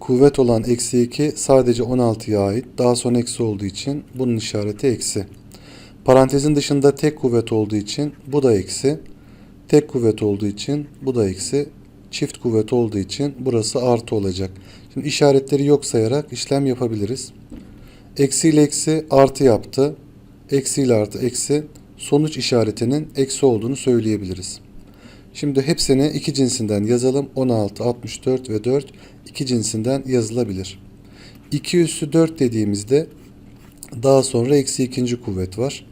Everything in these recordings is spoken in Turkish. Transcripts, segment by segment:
Kuvvet olan eksi 2 sadece 16'ya ait. Daha sonra eksi olduğu için bunun işareti eksi. Parantezin dışında tek kuvvet olduğu için bu da eksi. Tek kuvvet olduğu için bu da eksi. Çift kuvvet olduğu için burası artı olacak. Şimdi işaretleri yok sayarak işlem yapabiliriz. Eksi ile eksi artı yaptı. Eksi ile artı eksi. Sonuç işaretinin eksi olduğunu söyleyebiliriz. Şimdi hepsini iki cinsinden yazalım. 16, 64 ve 4 iki cinsinden yazılabilir. 2 üssü 4 dediğimizde daha sonra eksi ikinci kuvvet var.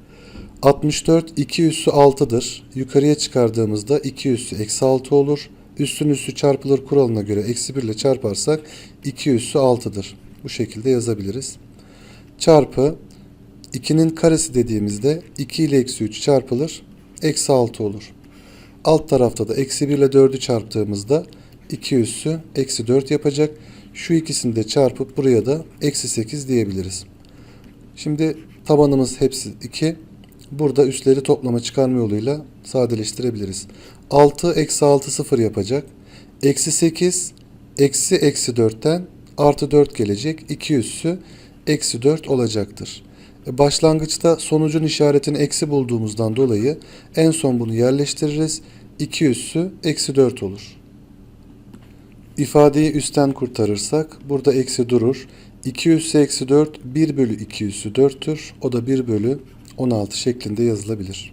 64 2 üssü 6'dır. Yukarıya çıkardığımızda 2 üssü eksi 6 olur. Üssün üssü çarpılır kuralına göre eksi 1 ile çarparsak 2 üssü 6'dır. Bu şekilde yazabiliriz. Çarpı 2'nin karesi dediğimizde 2 ile eksi 3 çarpılır. Eksi 6 olur. Alt tarafta da eksi 1 ile 4'ü çarptığımızda 2 üssü eksi 4 yapacak. Şu ikisini de çarpıp buraya da eksi 8 diyebiliriz. Şimdi tabanımız hepsi 2. Burada üsleri toplama çıkarma yoluyla sadeleştirebiliriz. 6 eksi 6 0 yapacak. Eksi 8 eksi eksi 4'ten artı 4 gelecek. 2 üssü eksi 4 olacaktır. E, Başlangıçta sonucun işaretini eksi bulduğumuzdan dolayı en son bunu yerleştiririz. 2 üssü eksi 4 olur. İfadeyi üstten kurtarırsak burada eksi durur. 2 üssü eksi 4 1 bölü 2 üssü 4'tür. O da 1 bölü 16 şeklinde yazılabilir.